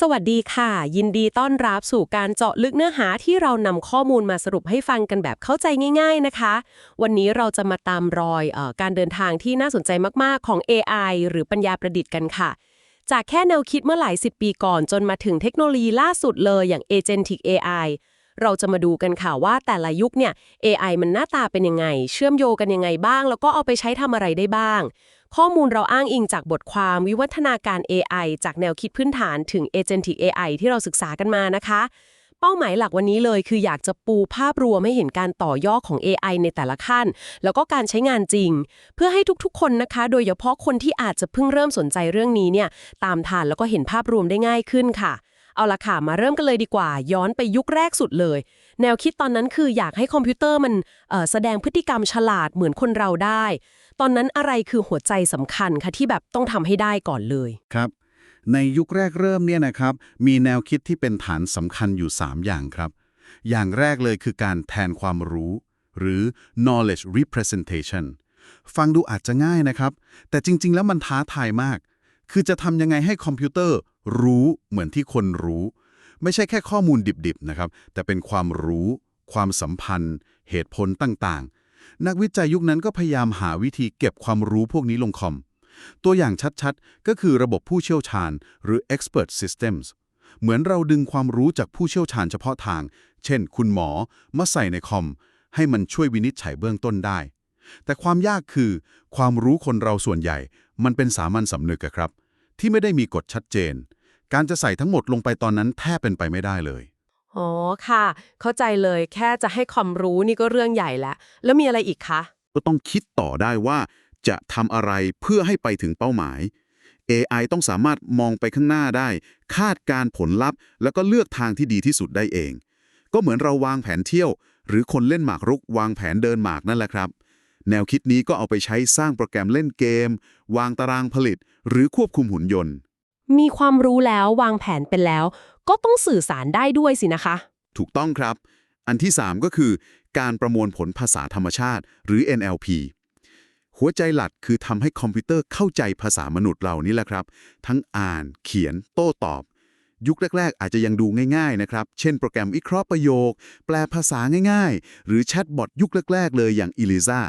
สวัสดีค่ะ ยินดีต้อนรับสู่การเจาะลึกเนื้อหาที่เรานำข้อมูลมาสรุปให้ฟังกันแบบเข้าใจง่าย ๆนะคะ วันนี้เราจะมาตามรอยเออการเดินทางที่น่าสนใจมากๆของ AI หรือปัญญาประดิษฐ์กันค่ะ จากแค่แนวคิดเมื่อหลายสิบปีก่อนจนมาถึงเทคโนโลยีล่าสุดเลยอย่าง Agentic AI เราจะมาดูกันค่ะว่าแต่ละยุคเนี่ย AI มันหน้าตาเป็นยังไง เชื่อมโยงกันยังไงบ้าง แล้วก็เอาไปใช้ทำอะไรได้บ้าง ข้อมูลเราอ้างอิงจากบทความวิวัฒนาการ AI จากแนวคิดพื้นฐานถึง Agentic AI ที่เราศึกษากันมานะคะ เป้าหมายหลักวันนี้เลยคืออยากจะปูภาพรวมให้เห็นการต่อยอดของ AI ในแต่ละขั้น แล้วก็การใช้งานจริง เพื่อให้ทุกๆ คนนะคะ โดยเฉพาะคนที่อาจจะเพิ่งเริ่มสนใจเรื่องนี้เนี่ยตามทันแล้วก็เห็นภาพรวมได้ง่ายขึ้นค่ะเอาละค่ะ มาเริ่มกันเลยดีกว่า ย้อนไปยุคแรกสุดเลย แนวคิดตอนนั้นคืออยากให้คอมพิวเตอร์มันแสดงพฤติกรรมฉลาดเหมือนคนเราได้ ตอนนั้นอะไรคือหัวใจสำคัญคะที่แบบต้องทำให้ได้ก่อนเลยครับ ในยุคแรกเริ่มเนี่ยนะครับ มีแนวคิดที่เป็นฐานสำคัญอยู่ 3 อย่างครับ อย่างแรกเลยคือการแทนความรู้ หรือ knowledge representation ฟังดูอาจจะง่ายนะครับ แต่จริง ๆ แล้วมันท้าทายมาก คือจะทำยังไงให้คอมพิวเตอร์รู้เหมือนที่คนรู้ ไม่ใช่แค่ข้อมูลดิบๆนะครับ แต่เป็นความรู้ ความสัมพันธ์ เหตุผลต่างๆ นักวิจัยยุคนั้นก็พยายามหาวิธีเก็บความรู้พวกนี้ลงคอม ตัวอย่างชัดๆ ก็คือระบบผู้เชี่ยวชาญ หรือ expert systems เหมือนเราดึงความรู้จากผู้เชี่ยวชาญเฉพาะทาง เช่น คุณหมอ มาใส่ในคอม ให้มันช่วยวินิจฉัยเบื้องต้นได้ แต่ความยากคือ ความรู้คนเราส่วนใหญ่ มันเป็นสามัญสำนึกอะครับ ที่ไม่ได้มีกฎชัดเจน การจะใส่ทั้งหมดลงไปตอนนั้นแทบเป็นไปไม่ได้เลย อ๋อค่ะ เข้าใจเลยแค่จะให้ความรู้นี่ก็เรื่องใหญ่แล้ว แล้วมีอะไรอีกคะ ก็ต้องคิดต่อได้ว่า จะทำอะไรเพื่อให้ไปถึงเป้าหมาย AI ต้องสามารถมองไปข้างหน้าได้ คาดการผลลัพธ์ แล้วก็เลือกทางที่ดีที่สุดได้เอง ก็เหมือนเราวางแผนเที่ยว หรือคนเล่นหมากรุก วางแผนเดินหมากนั่นแหละครับ แนวคิดนี้ก็เอาไปใช้สร้างโปรแกรมเล่นเกม วางตารางผลิต หรือควบคุมหุ่นยนต์ มีความรู้แล้ววางแผนเป็นแล้ว ก็ต้องสื่อสารได้ด้วยสินะคะ ถูกต้องครับ อันที่ 3 ก็คือ การประมวลผลภาษาธรรมชาติ หรือ NLP หัวใจหลักคือทำให้คอมพิวเตอร์เข้าใจภาษามนุษย์เรานี่แหละครับ ทั้งอ่าน เขียน โต้ตอบ ยุคแรก ๆ อาจจะยังดูง่ายๆนะครับ เช่นโปรแกรมวิเคราะห์ประโยค แปลภาษาง่ายๆ หรือแชทบอทยุคแรก ๆ เลยอย่าง e l i z a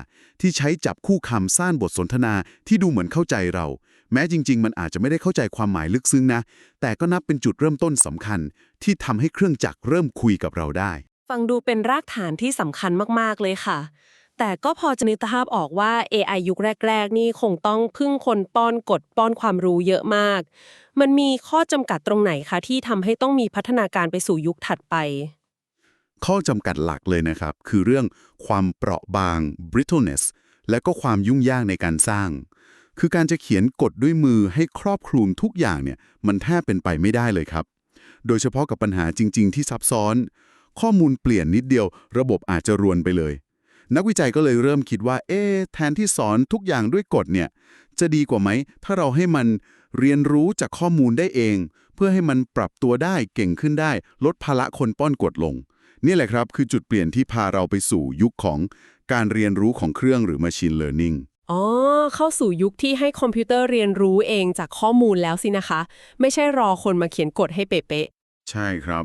ที่ใช้จับคู่คำสร้างบทสนทนาที่ดูเหมือนเข้าใจเรา แม้จริง ๆ มันอาจจะไม่ได้เข้าใจความหมายลึกซึ้งนะ แต่ก็นับเป็นจุดเริ่มต้นสำคัญ ที่ทำให้เครื่องจักรเริ่มคุยกับเราได้ ฟังดูเป็นรากฐานที่สำคัญมาก ๆ เลยค่ะ แต่ก็พอจะนึกภาพออกว่า AI ยุคแรก ๆ นี่คงต้องพึ่งคนป้อนกดป้อนความรู้เยอะมาก มันมีข้อจำกัดตรงไหนคะที่ทำให้ต้องมีพัฒนาการไปสู่ยุคถัดไป ข้อจำกัดหลักเลยนะครับ คือเรื่องความเปราะบาง brittleness และก็ความยุ่งยากในการสร้าง คือการจะเขียนกฎด้วยมือให้ครอบคลุมทุกอย่างเนี่ยมันแทบเป็นไปไม่ได้เลยครับ โดยเฉพาะกับปัญหาจริง ๆ ที่ซับซ้อน ข้อมูลเปลี่ยนนิดเดียว ระบบอาจจะรวนไปเลย นักวิจัยก็เลยเริ่มคิดว่า เอ๊แทนที่สอนทุกอย่างด้วยกฎเนี่ยจะดีกว่าไหม ถ้าเราให้มันเรียนรู้จากข้อมูลได้เอง เพื่อให้มันปรับตัวได้เก่งขึ้นได้ ลดภาระคนป้อนกฎลง นี่แหละครับคือจุดเปลี่ยนที่พาเราไปสู่ยุคของการเรียนรู้ของเครื่องหรือ Machine Learning อ๋อ เข้าสู่ยุคที่ให้คอมพิวเตอร์เรียนรู้เองจากข้อมูลแล้วสินะคะ ไม่ใช่รอคนมาเขียนกฎให้เป๊ะใช่ครับ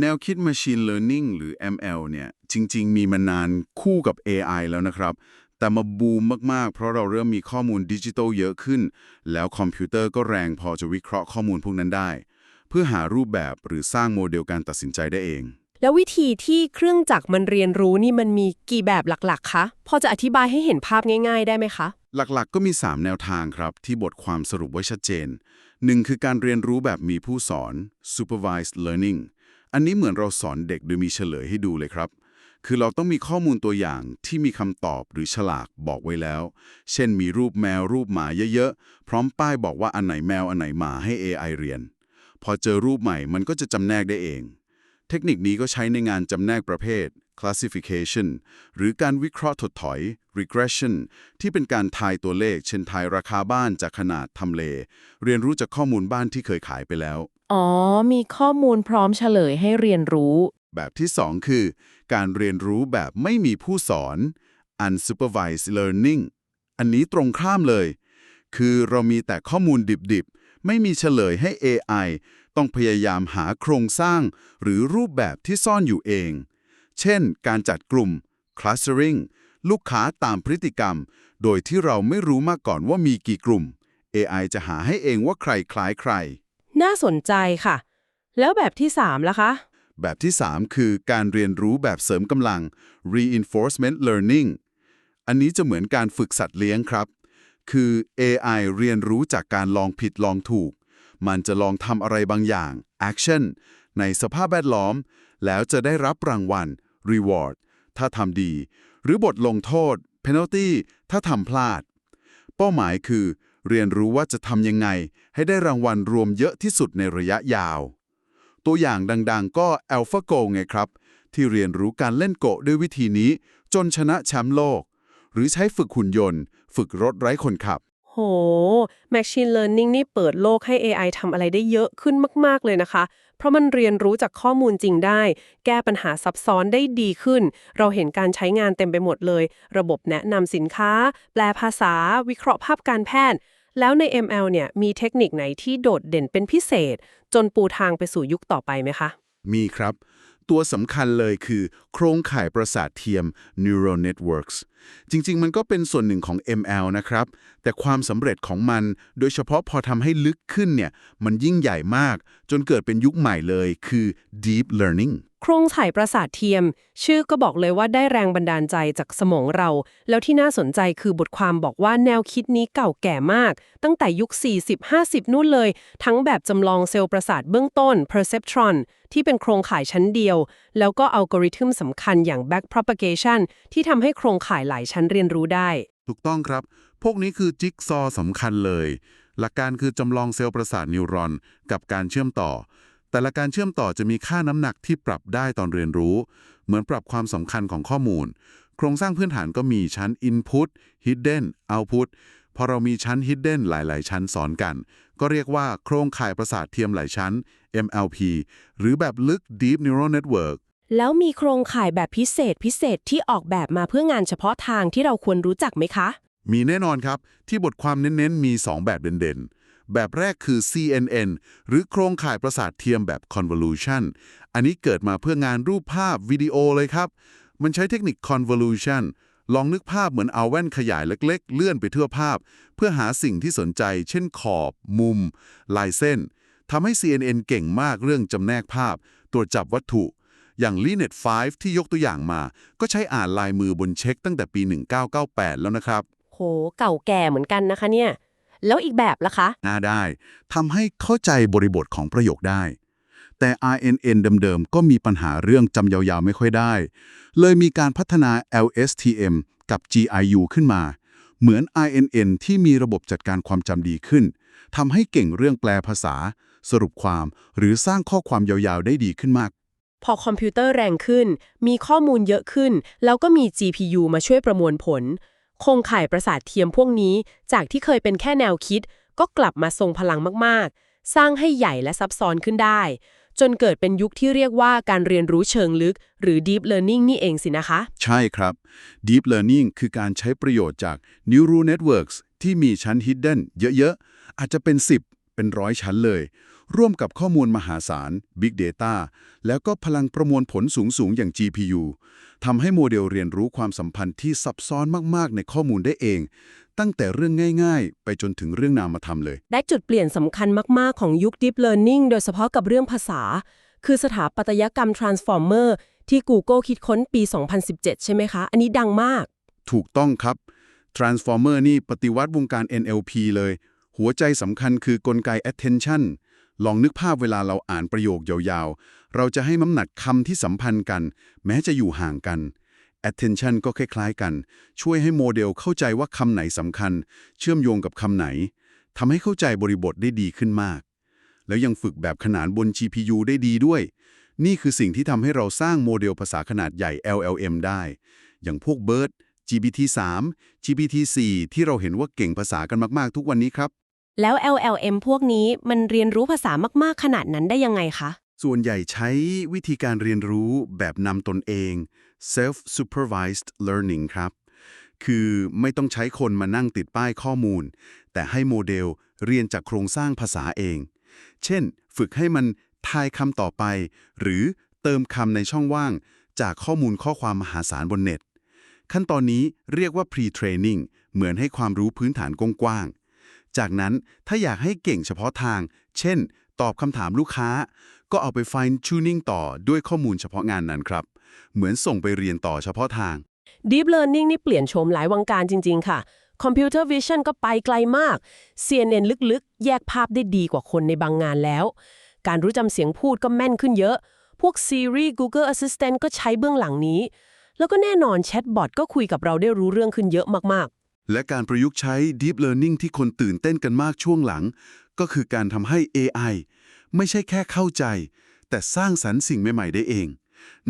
แนวคิด Machine Learning หรือ ML เนี่ยจริง ๆ มีมานานคู่กับ AI แล้วนะครับ แต่มาบูมมาก ๆ เพราะเราเริ่มมีข้อมูลดิจิทัลเยอะขึ้น แล้วคอมพิวเตอร์ก็แรงพอจะวิเคราะห์ข้อมูลพวกนั้นได้ เพื่อหารูปแบบหรือสร้างโมเดลการตัดสินใจได้เอง แล้ววิธีที่เครื่องจักรมันเรียนรู้นี่มันมีกี่แบบหลักๆ คะ พอจะอธิบายให้เห็นภาพง่าย ๆ ได้ไหมคะ หลักๆ ก็มี 3 แนวทางครับ ที่บทความสรุปไว้ชัดเจน 1 คือการเรียนรู้แบบมีผู้สอน supervised learning อันนี้เหมือนเราสอนเด็กโดยมีเฉลยให้ดูเลยครับ คือเราต้องมีข้อมูลตัวอย่างที่มีคำตอบหรือฉลากบอกไว้แล้ว เช่น มีรูปแมวรูปหมาเยอะๆ พร้อมป้ายบอกว่าอันไหนแมวอันไหนหมาให้ AI เรียน พอเจอรูปใหม่มันก็จะจำแนกได้เอง เทคนิคนี้ก็ใช้ในงานจำแนกประเภท classification หรือการวิเคราะห์ถดถอย regression ที่เป็นการทายตัวเลข เช่นทายราคาบ้านจากขนาดทำเล เรียนรู้จากข้อมูลบ้านที่เคยขายไปแล้ว อ๋อ มีข้อมูลพร้อมเฉลยให้เรียนรู้ แบบที่ 2 คือ การเรียนรู้แบบไม่มีผู้สอน unsupervised learning อันนี้ตรงข้ามเลย คือเรามีแต่ข้อมูลดิบๆ ไม่มีเฉลยให้ AI ต้องพยายามหาโครงสร้างหรือรูปแบบที่ซ่อนอยู่เอง เช่น การจัดกลุ่ม clustering ลูกค้าตามพฤติกรรม โดยที่เราไม่รู้มาก่อนว่ามีกี่กลุ่ม AI จะหาให้เองว่าใครคล้ายใคร น่าสนใจค่ะ แล้วแบบที่ 3 ล่ะคะ แบบที่ 3 คือการเรียนรู้แบบเสริมกำลัง reinforcement learning อันนี้จะเหมือนการฝึกสัตว์เลี้ยงครับ คือ AI เรียนรู้จากการลองผิดลองถูก มันจะลองทำอะไรบางอย่าง action ในสภาพแวดล้อม แล้วจะได้รับรางวัล reward ถ้าทำดี หรือบทลงโทษ penalty ถ้าทำพลาด เป้าหมายคือ เรียนรู้ว่าจะทำยังไง ให้ได้รางวัลรวมเยอะที่สุดในระยะยาว ตัวอย่างดังๆ ก็ AlphaGo ไงครับ ที่เรียนรู้การเล่นโกะด้วยวิธีนี้ จนชนะแชมป์โลก หรือใช้ฝึกหุ่นยนต์ ฝึกรถไร้คนขับ Machine Learning นี่เปิดโลกให้ AI ทำอะไรได้เยอะขึ้นมาก ๆ เลยนะคะ เพราะมันเรียนรู้จากข้อมูลจริงได้ แก้ปัญหาซับซ้อนได้ดีขึ้น เราเห็นการใช้งานเต็มไปหมดเลย ระบบแนะนำสินค้า แปลภาษา วิเคราะห์ภาพการแพทย์ แล้วใน ML เนี่ยมีเทคนิคไหนที่โดดเด่นเป็นพิเศษ จนปูทางไปสู่ยุคต่อไปไหมคะ มีครับ ตัวสำคัญเลยคือ โครงข่ายประสาทเทียม neural networks จริง ๆ มันก็เป็นส่วนหนึ่งของ ML นะครับ แต่ความสำเร็จของมัน โดยเฉพาะพอทำให้ลึกขึ้นเนี่ย มันยิ่งใหญ่มาก จนเกิดเป็นยุคใหม่เลยคือ deep learning โครงถ่ายประสาทเทียม ชื่อก็บอกเลยว่าได้แรงบันดาลใจจากสมองเรา แล้วที่น่าสนใจคือบทความบอกว่าแนวคิดนี้เก่าแก่มาก ตั้งแต่ยุค 40-50 นู่นเลย ทั้งแบบจำลองเซลล์ประสาทเบื้องต้น perceptron ที่เป็นโครงข่ายชั้นเดียว แล้วก็อัลกอริทึมสำคัญอย่าง back propagation ที่ทำให้โครงข่ายลายชั้นเรียนรู้ได้ ถูกต้องครับ พวกนี้คือจิ๊กซอว์สำคัญเลย หลักการคือจำลองเซลล์ประสาทนิวรอนกับการเชื่อมต่อ แต่ละการเชื่อมต่อจะมีค่าน้ำหนักที่ปรับได้ตอนเรียนรู้ เหมือนปรับความสำคัญของข้อมูล โครงสร้างพื้นฐานก็มีชั้น Input Hidden Output พอเรามีชั้น Hidden หลาย ๆ ชั้นสอนกัน ก็เรียกว่าโครงข่ายประสาทเทียมหลายชั้น MLP หรือแบบลึก Deep Neural Network แล้วมีโครงข่ายแบบพิเศษพิเศษที่ออกแบบมาเพื่องานเฉพาะทางที่เราควรรู้จักไหมคะ มีแน่นอนครับ ที่บทความเน้นๆ มี 2 แบบเด่นๆ แบบแรกคือ CNN หรือโครงข่ายประสาทเทียมแบบ convolution อันนี้เกิดมาเพื่องานรูปภาพวิดีโอเลยครับ มันใช้เทคนิค convolution ลองนึกภาพเหมือนเอาแว่นขยายเล็ก ๆ เลื่อนไปทั่วภาพ เพื่อหาสิ่งที่สนใจ เช่นขอบ มุม ลายเส้นทำให้ CNN เก่งมากเรื่องจำแนกภาพ ตรวจจับวัตถุ อย่าง Linet 5 ที่ยกตัวอย่างมา ก็ใช้อ่านลายมือบนเช็คตั้งแต่ปี 1998 แล้วนะครับ โห เก่าแก่เหมือนกันนะคะเนี่ย แล้วอีกแบบล่ะคะน่าได้ทำให้เข้าใจบริบทของประโยคได้ แต่ RNN เดิมๆ ก็มีปัญหาเรื่องจำยาวๆไม่ค่อยได้ เลยมีการพัฒนา LSTM กับ GIU ขึ้นมา เหมือน RNN ที่มีระบบจัดการความจำดีขึ้นทำให้เก่งเรื่องแปลภาษา สรุปความหรือสร้างข้อความยาวๆได้ดีขึ้นมาก พอคอมพิวเตอร์แรงขึ้น มีข้อมูลเยอะขึ้น แล้วก็มี GPU มาช่วยประมวลผล โครงข่ายประสาทเทียมพวกนี้ จากที่เคยเป็นแค่แนวคิด ก็กลับมาทรงพลังมากๆ สร้างให้ใหญ่และซับซ้อนขึ้นได้ จนเกิดเป็นยุคที่เรียกว่าการเรียนรู้เชิงลึก หรือ Deep Learning นี่เองสินะคะ ใช่ครับ Deep Learning คือการใช้ประโยชน์จาก Neural Networks ที่มีชั้น Hidden เยอะๆ อาจจะเป็น 10 เป็นร้อยชั้นเลย ร่วมกับข้อมูลมหาศาล Big Data แล้วก็พลังประมวลผลสูงๆ อย่าง GPU ทำให้โมเดลเรียนรู้ความสัมพันธ์ที่ซับซ้อนมากๆ ในข้อมูลได้เอง ตั้งแต่เรื่องง่ายๆ ไปจนถึงเรื่องนามธรรมเลย ได้จุดเปลี่ยนสำคัญมากๆ ของยุค Deep Learning โดยเฉพาะกับเรื่องภาษา คือสถาปัตยกรรม Transformer ที่ Google คิดค้นปี 2017 ใช่ไหมคะ อันนี้ดังมาก ถูกต้องครับ Transformer นี่ปฏิวัติวงการ NLP เลย หัวใจสำคัญคือกลไก attention ลองนึกภาพเวลาเราอ่านประโยคยาวๆ เราจะให้น้ำหนักคำที่สัมพันธ์กัน แม้จะอยู่ห่างกัน attention ก็คล้ายๆกัน ช่วยให้โมเดลเข้าใจว่าคำไหนสำคัญ เชื่อมโยงกับคำไหนทำให้เข้าใจบริบทได้ดีขึ้นมาก แล้วยังฝึกแบบขนานบน GPU ได้ดีด้วย นี่คือสิ่งที่ทำให้เราสร้างโมเดลภาษาขนาดใหญ่ LLM ได้ อย่างพวก BERT GPT-3 GPT-4 ที่เราเห็นว่าเก่งภาษากันมากๆ ทุกวันนี้ครับ แล้ว LLM พวกนี้มันเรียนรู้ภาษามาก ๆ ขนาดนั้นได้ยังไงคะ ส่วนใหญ่ใช้วิธีการเรียนรู้แบบนำตนเอง self-supervised learning ครับ คือไม่ต้องใช้คนมานั่งติดป้ายข้อมูล แต่ให้โมเดลเรียนจากโครงสร้างภาษาเอง เช่น ฝึกให้มันทายคำต่อไป หรือเติมคำในช่องว่าง จากข้อมูลข้อความมหาศาลบนเน็ต ขั้นตอนนี้เรียกว่า pre-training เหมือนให้ความรู้พื้นฐานกว้างๆ จากนั้นถ้าอยากให้เก่งเฉพาะทาง เช่น ตอบคำถามลูกค้า ก็เอาไป fine tuning ต่อด้วยข้อมูลเฉพาะงานนั้นครับ เหมือนส่งไปเรียนต่อเฉพาะทาง Deep Learning นี่เปลี่ยนโฉมหลายวงการจริง ๆ ค่ะ Computer Vision ก็ไปไกลมาก CNN ลึกๆ แยกภาพได้ดีกว่าคนในบางงานแล้ว การรู้จำเสียงพูดก็แม่นขึ้นเยอะ พวก Siri Google Assistant ก็ใช้เบื้องหลังนี้ แล้วก็แน่นอนแชทบอทก็คุยกับเราได้รู้เรื่องขึ้นเยอะมาก และการประยุกต์ใช้ Deep Learning ที่คนตื่นเต้นกันมากช่วงหลัง ก็คือการทำให้ AI ไม่ใช่แค่เข้าใจ แต่สร้างสรรค์สิ่งใหม่ ๆ ได้เอง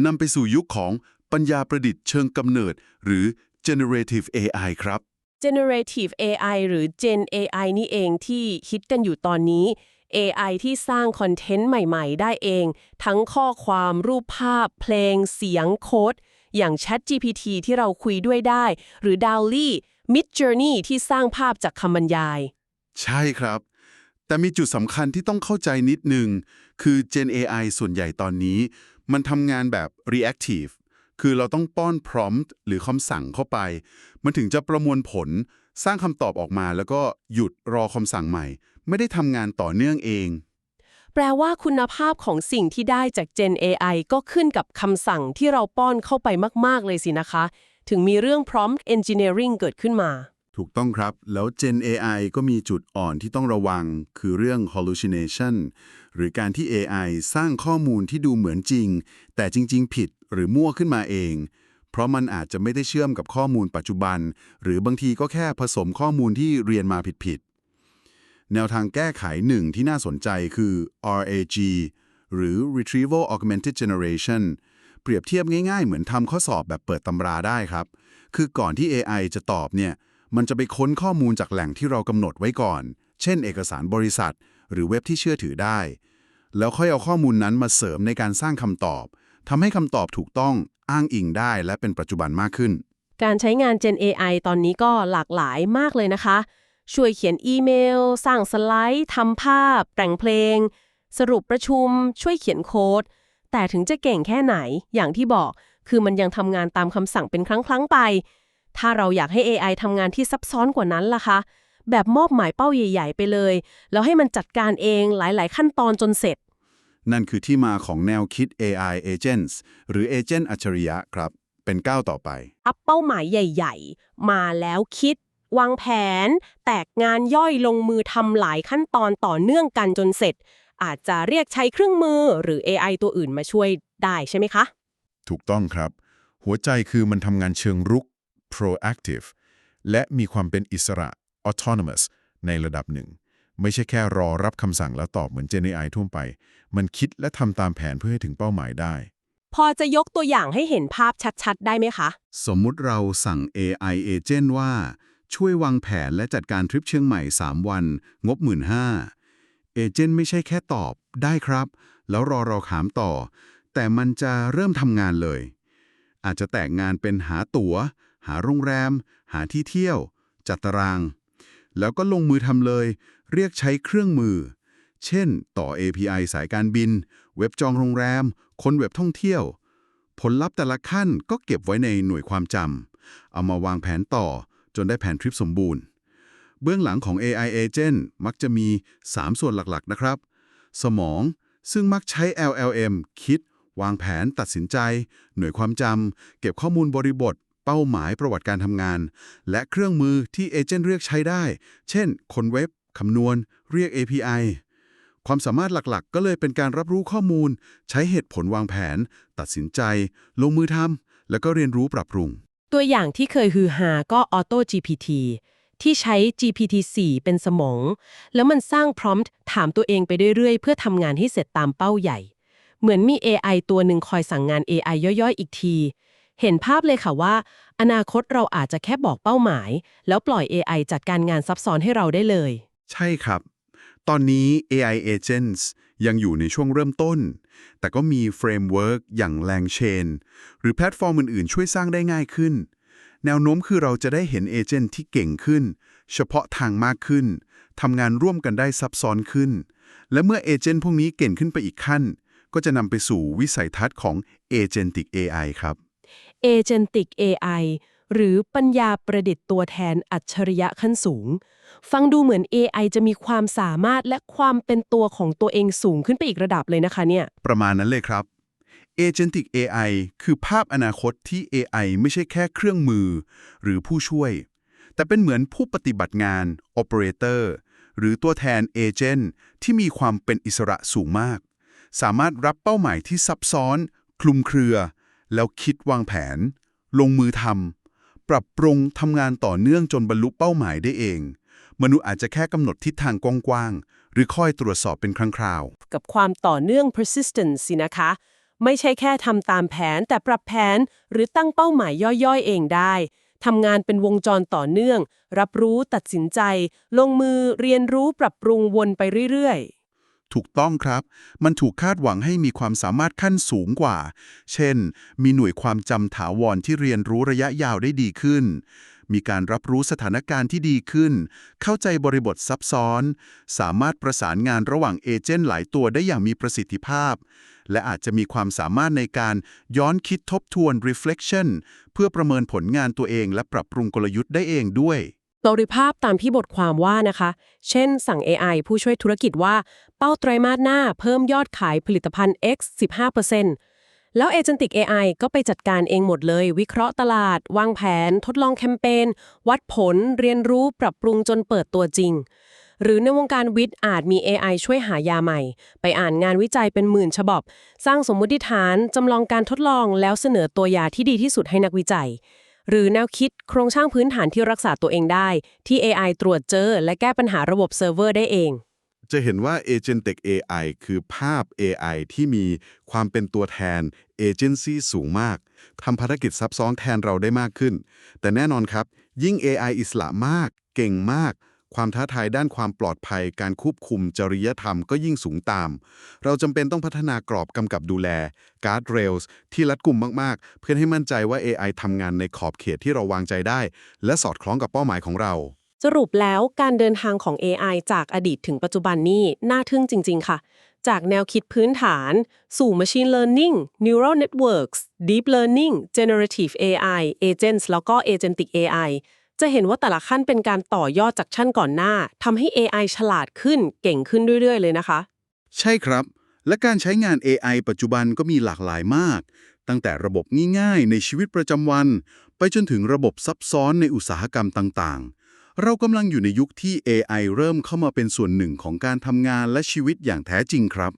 นำไปสู่ยุคของปัญญาประดิษฐ์เชิงกำเนิด หรือ generative AI ครับ Generative AI หรือ Gen AI นี่เองที่ฮิตกันอยู่ตอนนี้ AI ที่สร้างคอนเทนต์ใหม่ ๆ ได้เอง ทั้งข้อความรูปภาพ เพลง เสียงโค้ด อย่าง ChatGPT ที่เราคุยด้วยได้ หรือ DALL-E Mid Journey ที่สร้างภาพจากคำบรรยาย ใช่ครับ แต่มีจุดสำคัญที่ต้องเข้าใจนิดนึง คือ Gen AI ส่วนใหญ่ตอนนี้ มันทำงานแบบ reactive คือเราต้องป้อน prompt หรือคำสั่งเข้าไป มันถึงจะประมวลผลสร้างคำตอบออกมา แล้วก็หยุดรอคำสั่งใหม่ ไม่ได้ทำงานต่อเนื่องเอง แปลว่าคุณภาพของสิ่งที่ได้จาก Gen AI ก็ขึ้นกับคำสั่งที่เราป้อนเข้าไปมาก ๆ เลยสินะคะ ถึงมีเรื่อง prompt engineering เกิดขึ้นมา ถูกต้องครับ แล้ว Gen AI ก็มีจุดอ่อนที่ต้องระวัง คือเรื่อง hallucination หรือการที่ AI สร้างข้อมูลที่ดูเหมือนจริง แต่จริง ๆ ผิดหรือมั่วขึ้นมาเอง เพราะมันอาจจะไม่ได้เชื่อมกับข้อมูลปัจจุบัน หรือบางทีก็แค่ผสมข้อมูลที่เรียนมาผิดๆแนวทางแก้ไขหนึ่งที่น่าสนใจคือ RAG หรือ Retrieval Augmented Generation เปรียบเทียบง่ายๆ เหมือนทำข้อสอบแบบเปิดตำราได้ครับ คือก่อนที่ AI จะตอบเนี่ย มันจะไปค้นข้อมูลจากแหล่งที่เรากำหนดไว้ก่อน เช่น เอกสารบริษัท หรือเว็บที่เชื่อถือได้ แล้วค่อยเอาข้อมูลนั้นมาเสริมในการสร้างคำตอบ ทำให้คำตอบถูกต้อง อ้างอิงได้ และเป็นปัจจุบันมากขึ้น การใช้งาน Gen AI ตอนนี้ก็หลากหลายมากเลยนะคะ ช่วยเขียนอีเมล สร้างสไลด์ ทำภาพ แต่งเพลง สรุปประชุม ช่วยเขียนโค้ด แต่ถึงจะเก่งแค่ไหน อย่างที่บอก คือมันยังทำงานตามคำสั่งเป็นครั้งๆไป ถ้าเราอยากให้ AI ทำงานที่ซับซ้อนกว่านั้นล่ะคะ แบบมอบหมายเป้าใหญ่ ๆ ไปเลย แล้วให้มันจัดการเองหลาย ๆ ขั้นตอนจนเสร็จ นั่นคือที่มาของแนวคิด AI Agents หรือ Agent อัจฉริยะครับ เป็นก้าวต่อไป อัพเป้าหมายใหญ่ ๆ มาแล้วคิด วางแผน แตกงานย่อยลงมือทำหลายขั้นตอนต่อเนื่องกันจนเสร็จ อาจจะเรียกใช้เครื่องมือหรือ AI ตัวอื่นมาช่วยได้ใช่ไหมคะ ถูกต้องครับ หัวใจคือมันทำงานเชิงรุก proactive และมีความเป็นอิสระ autonomous ในระดับหนึ่ง ไม่ใช่แค่รอรับคำสั่งแล้วตอบเหมือน Gen AI ทั่วไป มันคิดและทำตามแผนเพื่อให้ถึงเป้าหมายได้ พอจะยกตัวอย่างให้เห็นภาพชัดๆ ได้ไหมคะ สมมุติเราสั่ง AI Agent ว่า ช่วยวางแผนและจัดการทริปเชียงใหม่ 3 วัน งบ 1 5ื่น เอเจนต์ไม่ใช่แค่ตอบได้ครับ แล้วรอเราถามต่อ แต่มันจะเริ่มทำงานเลย อาจจะแตกงานเป็นหาตัว๋ว หาโรงแรม หาที่เที่ยว จัดตาราง แล้วก็ลงมือทำเลย เรียกใช้เครื่องมือ เช่น ต่อ API สายการบิน เว็บจองโรงแรมคนเว็บท่องเที่ยว ผลลัพธ์แต่ละขั้นก็เก็บไว้ในหน่วยความจำเอามาวางแผนต่อจนได้แผนทริปสมบูรณ์ เบื้องหลังของ AI Agent มักจะมี 3 ส่วนหลักๆ นะครับ สมอง ซึ่งมักใช้ LLM คิด วางแผน ตัดสินใจ หน่วยความจำ เก็บข้อมูลบริบท เป้าหมายประวัติการทำงาน และเครื่องมือที่เอเจนต์เรียกใช้ได้ เช่น คนเว็บ คำนวณ เรียก API ความสามารถหลักๆ ก็เลยเป็นการรับรู้ข้อมูล ใช้เหตุผลวางแผน ตัดสินใจ ลงมือทำแล้วก็เรียนรู้ปรับปรุง ตัวอย่างที่เคยฮือฮาก็ Auto GPT ที่ใช้ GPT-4 เป็นสมอง แล้วมันสร้างพร้อมถามตัวเองไปเรื่อยๆ เพื่อทำงานให้เสร็จตามเป้าใหญ่ เหมือนมี AI ตัวหนึ่งคอยสั่งงาน AI ย่อยๆ อีกที เห็นภาพเลยค่ะว่า อนาคตเราอาจจะแค่บอกเป้าหมาย แล้วปล่อย AI จัดการงานซับซ้อนให้เราได้เลย ใช่ครับ ตอนนี้ AI Agents ยังอยู่ในช่วงเริ่มต้น แต่ก็มีเฟรมเวิร์กอย่าง LangChain หรือแพลตฟอร์มอื่นๆ ช่วยสร้างได้ง่ายขึ้น แนวโน้มคือเราจะได้เห็นเอเจนต์ที่เก่งขึ้น เฉพาะทางมากขึ้นทำงานร่วมกันได้ซับซ้อนขึ้น และเมื่อเอเจนต์พวกนี้เก่งขึ้นไปอีกขั้น ก็จะนำไปสู่วิสัยทัศน์ของ Agentic AI ครับ Agentic AI หรือปัญญาประดิษฐ์ตัวแทนอัจฉริยะขั้นสูง ฟังดูเหมือน AI จะมีความสามารถและความเป็นตัวของตัวเองสูงขึ้นไปอีกระดับเลยนะคะเนี่ย ประมาณนั้นเลยครับ Agentic AI คือภาพอนาคตที่ AI ไม่ใช่แค่เครื่องมือ หรือผู้ช่วย แต่เป็นเหมือนผู้ปฏิบัติงาน Operator หรือตัวแทนเอเจนต์ที่มีความเป็นอิสระสูงมาก สามารถรับเป้าหมายที่ซับซ้อน คลุมเครือ แล้วคิดวางแผน ลงมือทำปรับปรุงทำงานต่อเนื่องจนบรรลุเป้าหมายได้เอง มนุษย์อาจจะแค่กำหนดทิศทางกว้างๆหรือคอยตรวจสอบเป็นครั้งคราว กับความต่อเนื่อง persistence สินะคะ ไม่ใช่แค่ทำตามแผนแต่ปรับแผนหรือตั้งเป้าหมายย่อยๆ เองได้ทำงานเป็นวงจรต่อเนื่อง รับรู้ตัดสินใจ ลงมือเรียนรู้ปรับปรุงวนไปเรื่อยๆ ถูกต้องครับ มันถูกคาดหวังให้มีความสามารถขั้นสูงกว่า เช่น มีหน่วยความจำถาวรที่เรียนรู้ระยะยาวได้ดีขึ้น มีการรับรู้สถานการณ์ที่ดีขึ้น เข้าใจบริบทซับซ้อน สามารถประสานงานระหว่างเอเจนต์หลายตัวได้อย่างมีประสิทธิภาพ และอาจจะมีความสามารถในการย้อนคิดทบทวน reflection เพื่อประเมินผลงานตัวเองและปรับปรุงกลยุทธ์ได้เองด้วยบริภาพตามที่บทความว่านะคะ เช่น สั่ง AI ผู้ช่วยธุรกิจว่า เป้าไตรมาสหน้าเพิ่มยอดขายผลิตภัณฑ์ X 15% แล้ว Agentic AI ก็ไปจัดการเองหมดเลย วิเคราะห์ตลาด วางแผน ทดลองแคมเปญ วัดผล เรียนรู้ปรับปรุงจนเปิดตัวจริง หรือในวงการวิทย์อาจมี AI ช่วยหายาใหม่ ไปอ่านงานวิจัยเป็นหมื่นฉบับ สร้างสมมุติฐานจำลองการทดลองแล้วเสนอตัวยาที่ดีที่สุดให้นักวิจัย หรือแนวคิดโครงสร้างพื้นฐานที่รักษาตัวเองได้ ที่ AI ตรวจเจอ และแก้ปัญหาระบบเซิร์ฟเวอร์ได้เอง จะเห็นว่า Agentic AI คือภาพ AI ที่มีความเป็นตัวแทนเอเจนซี่สูงมากทำภารกิจซับซ้อนแทนเราได้มากขึ้น แต่แน่นอนครับ ยิ่ง AI อิสระมาก เก่งมาก ความท้าทายด้านความปลอดภัย การควบคุมจริยธรรมก็ยิ่งสูงตาม เราจำเป็นต้องพัฒนากรอบกำกับดูแล Guard Rails ที่รัดกุมมาก ๆ เพื่อให้มั่นใจว่า AI ทำงานในขอบเขตที่เราวางใจได้ และสอดคล้องกับเป้าหมายของเรา สรุปแล้วการเดินทางของ AI จากอดีตถึงปัจจุบันนี่น่าทึ่งจริง ๆ ค่ะ จากแนวคิดพื้นฐาน สู่ Machine Learning Neural Networks Deep Learning Generative AI Agents แล้วก็ Agentic AI จะเห็นว่าแต่ละขั้นเป็นการต่อยอดจากชั้นก่อนหน้าทำให้ AI ฉลาดขึ้นเก่งขึ้นเรื่อยๆ เลยนะคะ ใช่ครับ และการใช้งาน AI ปัจจุบันก็มีหลากหลายมาก ตั้งแต่ระบบง่ายๆ ในชีวิตประจำวัน ไปจนถึงระบบซับซ้อนในอุตสาหกรรมต่างๆ เรากำลังอยู่ในยุคที่ AI เริ่มเข้ามาเป็นส่วนหนึ่งของการทำงานและชีวิตอย่างแท้จริงครับ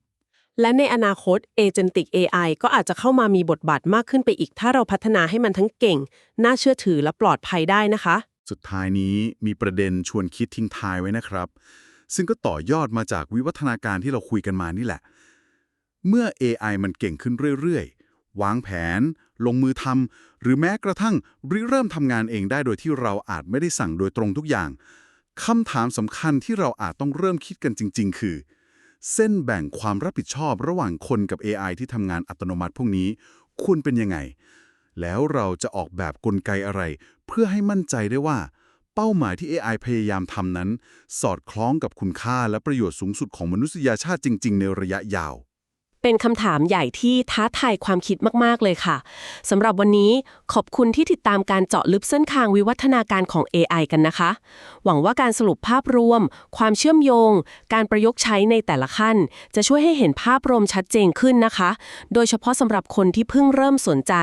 และในอนาคต Agentic AI ก็อาจจะเข้ามามีบทบาทมากขึ้นไปอีก ถ้าเราพัฒนาให้มันทั้งเก่ง น่าเชื่อถือและปลอดภัยได้นะคะ สุดท้ายนี้มีประเด็นชวนคิดทิ้งท้ายไว้นะครับ ซึ่งก็ต่อยอดมาจากวิวัฒนาการที่เราคุยกันมานี่แหละ เมื่อ AI มันเก่งขึ้นเรื่อยๆ วางแผน ลงมือทำหรือแม้กระทั่งริเริ่มทำงานเองได้โดยที่เราอาจไม่ได้สั่งโดยตรงทุกอย่างคำถามสำคัญที่เราอาจต้องเริ่มคิดกันจริง ๆ คือ เส้นแบ่งความรับผิดชอบระหว่างคนกับ AI ที่ทำงานอัตโนมัติพวกนี้ควรเป็นยังไง แล้วเราจะออกแบบกลไกอะไร เพื่อให้มั่นใจได้ว่า เป้าหมายที่ AI พยายามทำนั้น สอดคล้องกับคุณค่าและประโยชน์สูงสุดของมนุษยชาติจริง ๆ ในระยะยาว เป็นคำถามใหญ่ที่ท้าทายความคิดมาก ๆ เลยค่ะสำหรับวันนี้ขอบคุณที่ติดตามการเจาะลึกเส้นทางวิวัฒนาการของ AI กันนะคะ หวังว่าการสรุปภาพรวม ความเชื่อมโยง การประยุกต์ใช้ในแต่ละขั้น จะช่วยให้เห็นภาพรวมชัดเจนขึ้นนะคะ โดยเฉพาะสำหรับคนที่เพิ่งเริ่มสนใจ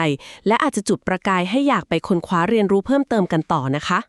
และอาจจะจุดประกายให้อยากไปค้นคว้าเรียนรู้เพิ่มเติมกันต่อนะคะ